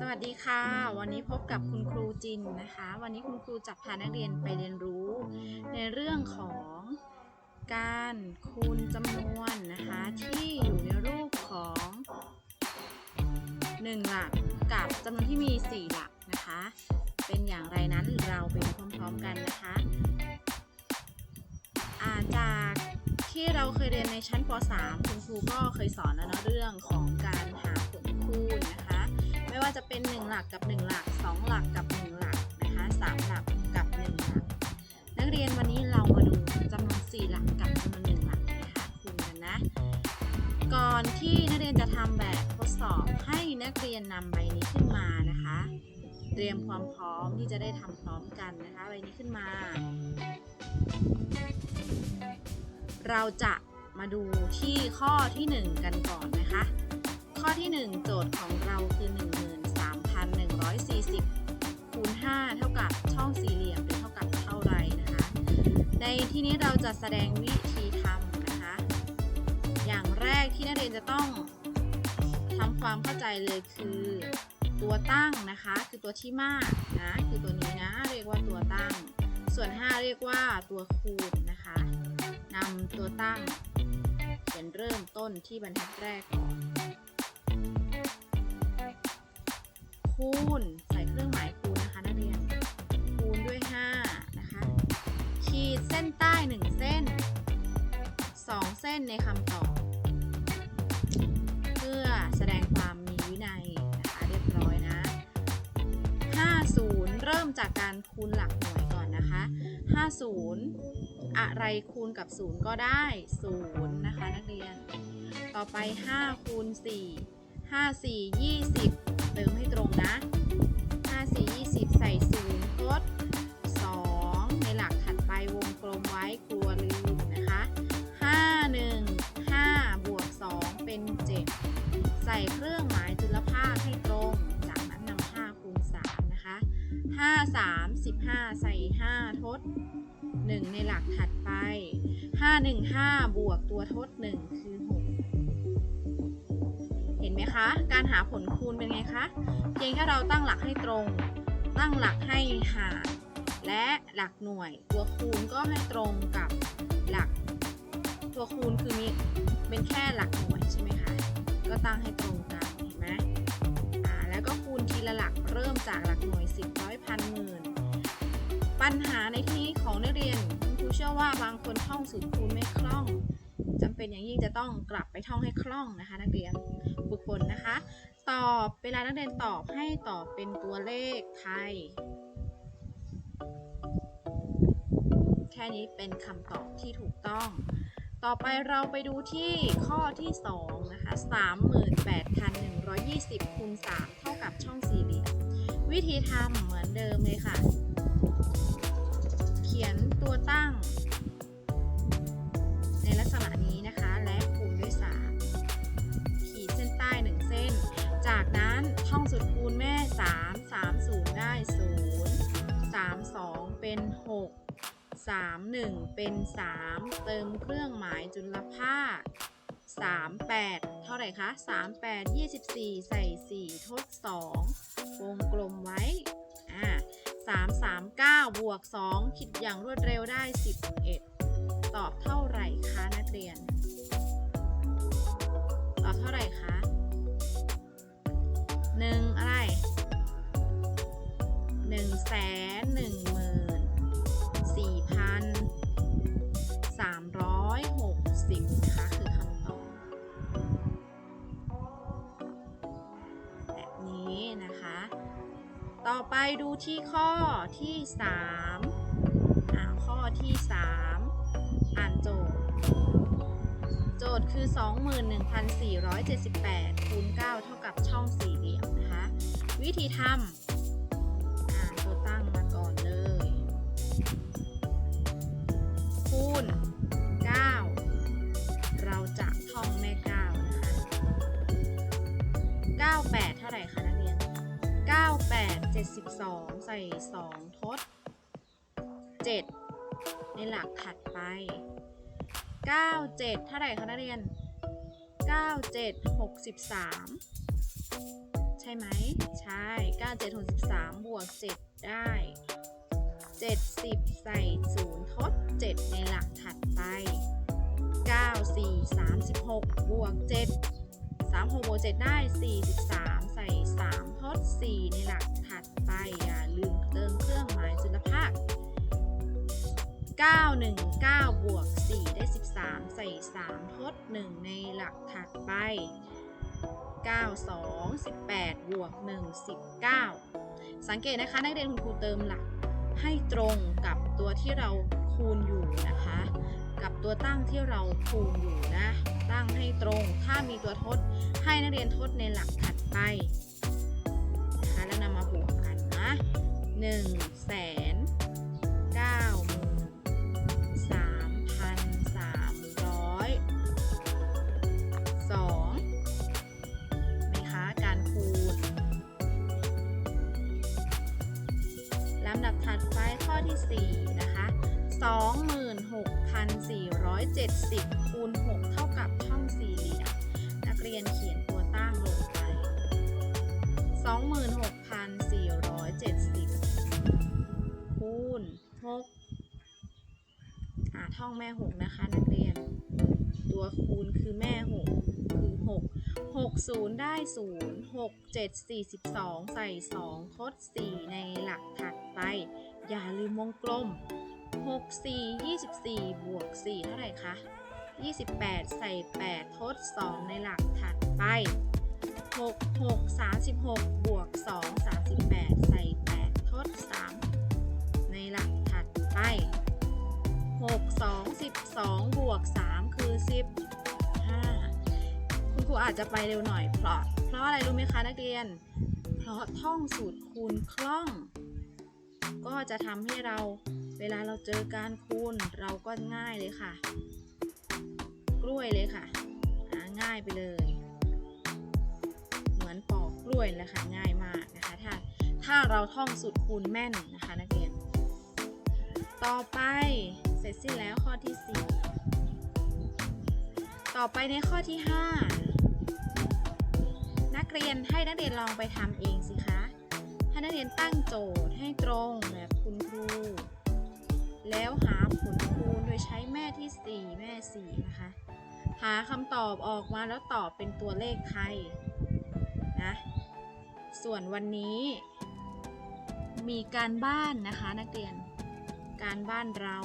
สวัสดีค่ะ วันนี้พบกับคุณครูจินนะคะ วันนี้คุณครูจะพานักเรียนไปเรียนรู้ ในเรื่องของการคูณจำนวนนะคะ ที่อยู่ในรูปของ 1 หลักกับจำนวนที่มี 4 หลักนะคะ เป็นอย่างไรนั้นเราไปดูพร้อมๆกันนะคะอาจากที่เราเคยเรียนในชั้นป .3 คุณครูก็เคยสอนแล้วเนะเรื่องของการหาผลคูณนะคะ ไม่ว่าจะเป็น 1 หลักกับ 1 หลัก 2 หลักกับ 1 หลักนะคะ3หลักกับ 1 หลัก นักเรียนวันนี้เรามาดูจำนวน4หลักกับจำนวน1หลักนะคะคูณกันนะ ก่อนที่นักเรียนจะทำแบบทดสอบให้นักเรียนนำใบนี้ขึ้นมานะคะ เตรียมความพร้อมที่จะได้ทำพร้อมกันนะคะใบนี้ขึ้นมา เราจะมาดูที่ข้อที่ 1 กันก่อนนะคะ ข้อที่ 1 โจทย์ของเราคือ 13,140 คูณ 5 เท่ากับช่องสี่เหลี่ยมหรือเท่ากับเท่าไรนะคะ ในที่นี้เราจะแสดงวิธีทำนะคะ อย่างแรกที่นักเรียนจะต้องทำความเข้าใจเลยคือตัวตั้งนะคะคือตัวที่มากนะคือตัวนี้นะเรียกว่าตัวตั้ง ส่วน 5 เรียกว่าตัวคูณนะคะนำตัวตั้งเขียนเริ่มต้นที่บรรทัดแรกก่อน คูณ ใส่เครื่องหมายคูณนะคะนักเรียน คูณด้วย 5 นะคะ ขีดเส้นใต้ 1 เส้น 2 เส้นในคำตอบ เพื่อแสดงความมีวินัยนะคะเรียบร้อยนะ 50 เริ่มจากการคูณหลักหน่วยก่อนนะคะ 50 อะไรคูณกับ 0 ก็ได้ 0 นะคะนักเรียน ต่อไป 5 คูณ 4 5 4 20 เติมให้ตรงนะ 5 4 20 ใส่0ทด2 ในหลักถัดไปวงกลมไว้กลัวลืมนะคะ 5 1 5 บวก 2 เป็น 7 ใส่เครื่องหมายจุลภาคให้ตรง จากนั้นนำ5คูณ3นะคะ 5 3 15 ใส่ 5 ทด 1 ในหลักถัดไป 5 1 5 บวกตัวทด 1 คือ6เห็น ไหมคะ การหาผลคูณเป็นไงคะ เพียงแค่เราตั้งหลักให้ตรง ตั้งหลักให้หางและหลักหน่วย ตัวคูณก็ให้ตรงกับหลัก ตัวคูณคือมีเป็นแค่หลักหน่วยใช่ไหมคะ ก็ตั้งให้ตรงกัน เห็นไหมอ่า แล้วก็คูณทีละหลักเริ่มจากหลักหน่วย10ร้อยพันหมื่น ปัญหาในที่นี้ของนักเรียนคุณครูเชื่อว่าบางคนท่องสูตรคูณไม่คล่อง จำเป็นอย่างยิ่งจะต้องกลับไปท่องให้คล่องนะคะ นักเรียนฝึกฝนนะคะ ตอบเวลานักเรียนตอบให้ตอบเป็นตัวเลขไทย แค่นี้เป็นคำตอบที่ถูกต้อง ต่อไปเราไปดูที่ข้อที่2นะคะ38,120คูณ3เท่ากับช่องสี่เหลี่ยมวิธีทำเหมือนเดิมเลยค่ะ เขียนตัวตั้ง ในลักษณะนี้ จากนั้นช่องสุดคูณแม่ 3 3 0 ได้ 0 3 2 เป็น 6 3 1 เป็น 3 เติมเครื่องหมายจุลภาค 3 8 เท่าไหร่คะ3 8 24 ใส่ 4 ทด 2 วงกลมไว้อ่า3 3 9 บวก 2 คิดอย่างรวดเร็วได้ 11 ตอบเท่าไหร่คะนักเรียน ตอบเท่าไหร่คะ แสนหนึ่งหมื่นสี่พันสามร้อยหกสิบนะคะ คือคำตอบแบบนี้นะคะ ต่อไปดูที่ข้อที่3อ่าข้อที่3อ่านโจทย์ โจทย์คือ 21,478คูณ9เท่ากับช่องสี่เหลี่ยมนะคะ วิธีทำ ตั้งมาก่อนเลย คูณ 9 เราจะท่องแม่9นะคะ98 เท่าไหร่คะนักเรียน 98 72 ใส่ 2 ทด 7 ในหลักถัดไป 97 เท่าไหร่คะนักเรียน 97 63 ช่ไหม ใช่9 7 63บวก 7 ได้ 70 ใส่ 0 ทด 7 ในหลักถัดไป 9 4 36 บวก 7 3 6บวก7ได้ 43 ใส่ 3 ทด 4 ในหลักถัดไป อย่าลืมเติมเครื่องหมายจุลภาค 9 1 9 บวก 4 ได้ 13 ใส่ 3 ทด 1 ในหลักถัดไป 9 2 18 บวก 1 19 สังเกตนะคะนักเรียนคุณครูเติมหลักให้ตรงกับตัวที่เราคูณอยู่นะคะ กับตัวตั้งที่เราคูณอยู่นะ ตั้งให้ตรง ถ้ามีตัวทดให้นักเรียนทดในหลักถัดไปนะคะแล้วนำมาบวกกันนะ1แสน 26,470คูณ6เท่ากับช่องสี่เหลี่ยม นักเรียนเขียนตัวตั้งลงไป 26,470คูณ6อ่าท่องแม่ 6 นะคะ นักเรียน ตัวคูณคือแม่ 6 คือ 6 6 0 ได้ 0 6 7 42 ใส่2ทด4 ในหลักถัดไป อย่าลืมวงกลม 6 4 24 บวก 4 เท่าไหร่คะ 28 ใส่ 8 ทด 2 ในหลักถัดไป 6 6 36 บวก 2 38 ใส่ 8 ทด 3 ในหลักถัดไป 6 2 12 บวก 3 คือ 15 คุณครูอาจจะไปเร็วหน่อย เพราะ เพราะอะไรรู้ไหมคะนักเรียน เพราะท่องสูตรคูณคล่อง ก็จะทำให้เรา เวลาเราเจอการคูณเราก็ง่ายเลยค่ะ กล้วยเลยค่ะง่ายไปเลย เหมือนปอกกล้วยเลยค่ะง่ายมากนะคะ ถ้าถ้าเราท่องสูตรคูณแม่นนะคะนักเรียน ต่อไปเสร็จสิ้นแล้วข้อที่ 4 ต่อไปในข้อที่ 5 นักเรียนให้นักเรียนลองไปทำเองสิคะให้นักเรียนตั้งโจทย์ให้ตรงแบบคุณครู แล้วหาผลคูณโดยใช้แม่ที่ 4 แม่ 4 นะคะ หาคำตอบออกมาแล้วตอบเป็นตัวเลขไทยนะส่วนวันนี้ มีการบ้านนะคะนักเรียน การบ้านเรา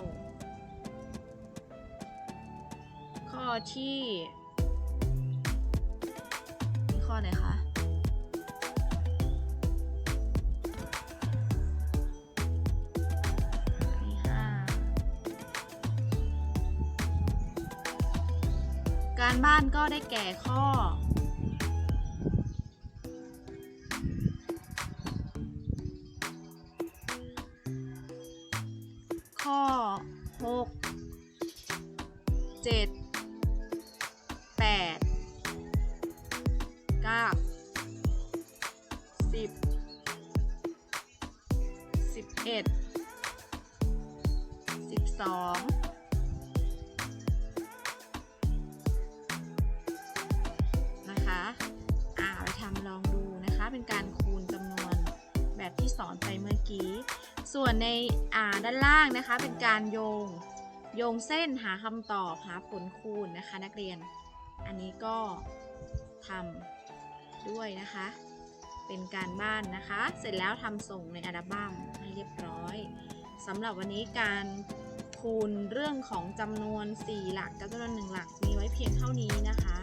ข้อที่นี่ข้อไหนคะ การบ้านก็ได้แก่ข้อ ข้อ 6 7 8 9 10 11 12 สอนไปเมื่อกี้ ส่วนในอ่าด้านล่างนะคะเป็นการโยงโยงเส้นหาคำตอบหาผลคูณนะคะ นักเรียน อันนี้ก็ทำด้วยนะคะ เป็นการบ้านนะคะ เสร็จแล้วทำส่งในอัลบั้มให้เรียบร้อยสำหรับวันนี้การคูณเรื่องของจำนวน 4 หลักกับจำนวน 1 หลักมีไว้เพียงเท่านี้นะคะ